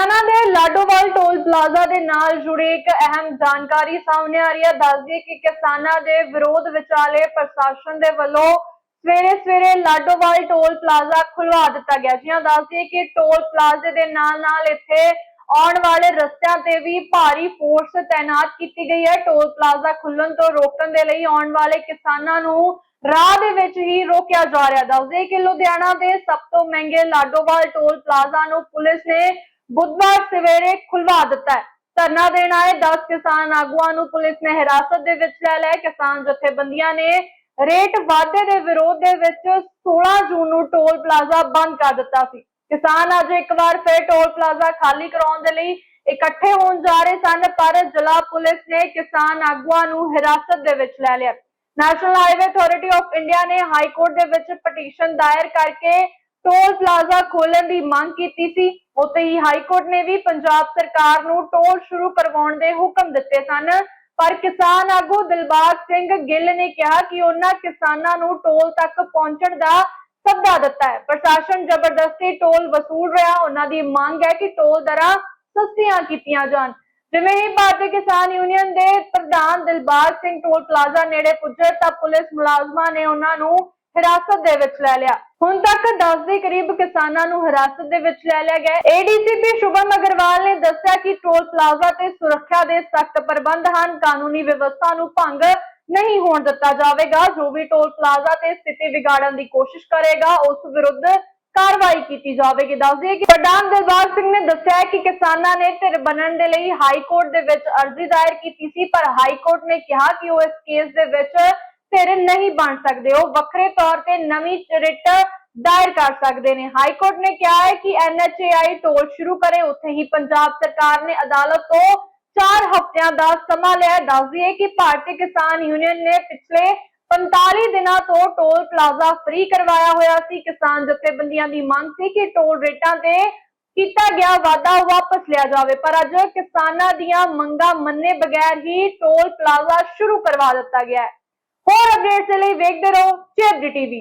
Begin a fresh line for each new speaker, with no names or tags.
ਲੁਧਿਆਣਾ ਦੇ Ladowal toll plaza ਦੇ ਨਾਲ ਜੁੜੀ ਇੱਕ ਅਹਿਮ ਜਾਣਕਾਰੀ ਸਾਹਮਣੇ ਆ ਰਹੀ ਹੈ। ਦੱਸਦੀ ਕਿ ਕਿਸਾਨਾਂ ਦੇ ਵਿਰੋਧ ਵਿਚਾਲੇ ਪ੍ਰਸ਼ਾਸਨ ਦੇ ਵੱਲੋਂ ਸਵੇਰੇ ਸਵੇਰੇ ਲਾਡੋਵਾਲ ਟੋਲ ਪਲਾਜ਼ਾ ਖੁਲਵਾ ਦਿੱਤਾ ਗਿਆ। ਜੀ ਦੱਸਦੀ ਕਿ ਟੋਲ ਪਲਾਜ਼ੇ ਦੇ ਨਾਲ ਨਾਲ ਇੱਥੇ ਆਉਣ ਵਾਲੇ ਰਸਤਿਆਂ ਤੇ ਵੀ ਭਾਰੀ ਫੋਰਸ ਤਾਇਨਾਤ ਕੀਤੀ ਗਈ ਹੈ। ਟੋਲ ਪਲਾਜ਼ਾ ਖੁੱਲਣ ਤੋਂ ਰੋਕਣ ਦੇ ਲਈ ਆਉਣ ਵਾਲੇ ਕਿਸਾਨਾਂ ਨੂੰ ਰਾਹ ਦੇ ਵਿੱਚ ਹੀ ਰੋਕਿਆ ਜਾ ਰਿਹਾ। ਦੱਸਦੇ ਕਿ ਲੁਧਿਆਣਾ ਦੇ ਸਭ ਤੋਂ ਮਹਿੰਗੇ ਲਾਡੋਵਾਲ ਟੋਲ ਪਲਾਜ਼ਾ ਨੂੰ ਪੁਲਿਸ ਨੇ ਬੁੱਧਵਾਰ ਸਵੇਰੇ ਖੁਲਵਾ ਦਿੱਤਾ ਹੈ। ਧਰਨਾ ਦੇਣ ਆਏ 10 ਕਿਸਾਨ ਆਗੂਆਂ ਨੂੰ ਪੁਲਿਸ ਨੇ ਹਿਰਾਸਤ ਦੇ ਵਿੱਚ ਲੈ ਲਿਆ ਕਿਸਾਨ ਜਥੇਬੰਦੀਆਂ ਨੇ ਰੇਟ ਵਾਧੇ ਦੇ ਵਿਰੋਧ ਦੇ ਵਿੱਚ 16 ਜੂਨ ਨੂੰ ਟੋਲ ਪਲਾਜ਼ਾ ਬੰਦ ਕਰ ਦਿੱਤਾ ਸੀ। ਕਿਸਾਨ ਅੱਜ ਇੱਕ ਵਾਰ ਫਿਰ ਟੋਲ ਪਲਾਜ਼ਾ ਖਾਲੀ ਕਰਾਉਣ ਦੇ ਲਈ ਇਕੱਠੇ ਹੋਣ ਜਾ ਰਹੇ ਸਨ, ਪਰ ਜ਼ਿਲ੍ਹਾ ਪੁਲਿਸ ਨੇ ਕਿਸਾਨ ਆਗੂਆਂ ਨੂੰ ਹਿਰਾਸਤ ਦੇ ਵਿੱਚ ਲੈ ਲਿਆ। National Highway Authority of India ਨੇ ਹਾਈ ਕੋਰਟ ਦੇ ਵਿੱਚ ਪਟੀਸ਼ਨ ਦਾਇਰ ਕਰਕੇ ਟੋਲ ਪਲਾਜ਼ਾ ਖੋਲਣ ਦੀ ਮੰਗ ਕੀਤੀ ਸੀ। ਉੱਥੇ ਹੀ ਹਾਈ ਕੋਰਟ ਨੇ ਵੀ ਪੰਜਾਬ ਸਰਕਾਰ ਨੂੰ ਟੋਲ ਸ਼ੁਰੂ ਕਰਵਾਉਣ ਦੇ ਹੁਕਮ ਦਿੱਤੇ ਸਨ। ਪਰ ਕਿਸਾਨ ਆਗੂ ਦਿਲਬਾਗ ਸਿੰਘ ਗਿੱਲ ਨੇ ਕਿਹਾ ਕਿ ਉਹਨਾਂ ਕਿਸਾਨਾਂ ਨੂੰ ਟੋਲ ਤੱਕ ਪਹੁੰਚਣ ਦਾ ਸੱਦਾ ਦਿੱਤਾ ਹੈ। ਪ੍ਰਸ਼ਾਸਨ ਜ਼ਬਰਦਸਤੀ ਟੋਲ ਵਸੂਲ ਰਿਹਾ। ਉਹਨਾਂ ਦੀ ਮੰਗ ਹੈ ਕਿ ਟੋਲ ਦਰਾਂ ਸਸਤੀਆਂ ਕੀਤੀਆਂ ਜਾਣ। ਜਿਵੇਂ ਹੀ ਭਾਰਤੀ ਕਿਸਾਨ ਯੂਨੀਅਨ ਦੇ ਪ੍ਰਧਾਨ ਦਿਲਬਾਗ ਸਿੰਘ ਟੋਲ ਪਲਾਜ਼ਾ ਨੇੜੇ ਪੁੱਜੇ ਤਾਂ ਪੁਲਿਸ ਮੁਲਾਜ਼ਮਾਂ ਨੇ ਉਹਨਾਂ ਨੂੰ ਹਿਰਾਸਤ ਦੇ ਵਿੱਚ ਲੈ ਲਿਆ। ਹੁਣ ਤੱਕ 10 ਦੇ ਕਰੀਬ ਕਿਸਾਨਾਂ ਨੂੰ ਹਿਰਾਸਤ ਦੇ ਵਿੱਚ ਲੈ ਲਿਆ ਗਿਆ ਏਡੀਸੀਪੀ ਸ਼ੁਭਮ ਅਗਰਵਾਲ ਨੇ ਦੱਸਿਆ ਕਿ ਟੋਲ ਪਲਾਜ਼ਾ ਤੇ ਸੁਰੱਖਿਆ ਦੇ ਸਖਤ ਪ੍ਰਬੰਧ ਹਨ। ਕਾਨੂੰਨੀ ਵਿਵਸਥਾ ਨੂੰ ਭੰਗ ਨਹੀਂ ਹੋਣ ਦਿੱਤਾ ਜਾਵੇਗਾ। ਜੋ ਵੀ ਟੋਲ ਪਲਾਜ਼ਾ ਤੇ ਸਥਿਤੀ ਵਿਗਾੜਨ ਦੀ ਕੋਸ਼ਿਸ਼ ਕਰੇਗਾ, ਉਸ ਵਿਰੁੱਧ ਕਾਰਵਾਈ ਕੀਤੀ ਜਾਵੇਗੀ। ਦੱਸਦੇ ਕਿ ਪ੍ਰਧਾਨ ਦਰਬਾਰ ਸਿੰਘ ਨੇ ਦੱਸਿਆ ਕਿ ਕਿਸਾਨਾਂ ਨੇ ਧਿਰ ਬਣਨ ਦੇ ਲਈ ਹਾਈ ਕੋਰਟ ਦੇ ਵਿੱਚ ਅਰਜ਼ੀ ਦਾਇਰ ਕੀਤੀ ਸੀ, ਪਰ ਹਾਈ ਕੋਰਟ ਨੇ ਕਿਹਾ ਕਿ ਉਹ ਇਸ ਕੇਸ ਦੇ ਵਿੱਚ ਧਿਰ ਨਹੀਂ ਬਣ ਸਕਦੇ। ਉਹ ਵੱਖਰੇ ਤੌਰ ਤੇ ਨਵੀਂ ਰਿਟ ਦਾਇਰ ਕਰ ਸਕਦੇ ਨੇ। ਹਾਈ ਕੋਰਟ ਨੇ ਕਿਹਾ ਹੈ ਕਿ ਐਨਐਚਏਆਈ ਟੋਲ ਸ਼ੁਰੂ ਕਰੇ। ਉੱਥੇ ਹੀ ਪੰਜਾਬ ਸਰਕਾਰ ਨੇ ਅਦਾਲਤ ਤੋਂ 4 ਹਫ਼ਤਿਆਂ ਦਾ ਸਮਾਂ ਲਿਆ ਹੈ। ਦੱਸ ਦਈਏ ਕਿ ਭਾਰਤੀ ਕਿਸਾਨ ਯੂਨੀਅਨ ਨੇ ਪਿਛਲੇ 45 ਦਿਨਾਂ ਤੋਂ ਟੋਲ ਪਲਾਜ਼ਾ ਫ੍ਰੀ ਕਰਵਾਇਆ ਹੋਇਆ ਸੀ। ਕਿਸਾਨ ਜਥੇਬੰਦੀਆਂ ਦੀ ਮੰਗ ਸੀ ਕਿ ਟੋਲ ਰੇਟਾਂ ਤੇ ਕੀਤਾ ਗਿਆ ਵਾਅਦਾ ਵਾਪਸ ਲਿਆ ਜਾਵੇ। ਪਰ ਅੱਜ ਕਿਸਾਨਾਂ ਦੀਆਂ ਮੰਗਾਂ ਮੰਨੇ ਬਗੈਰ ਹੀ ਟੋਲ ਪਲਾਜ਼ਾ ਸ਼ੁਰੂ ਕਰਵਾ ਦਿੱਤਾ ਗਿਆ ਹੈ। ਹੋਰ ਅਪਡੇਟਸ ਲਈ ਵੇਖਦੇ ਰਹੋ ਚੇਬਡੀ ਟੀਵੀ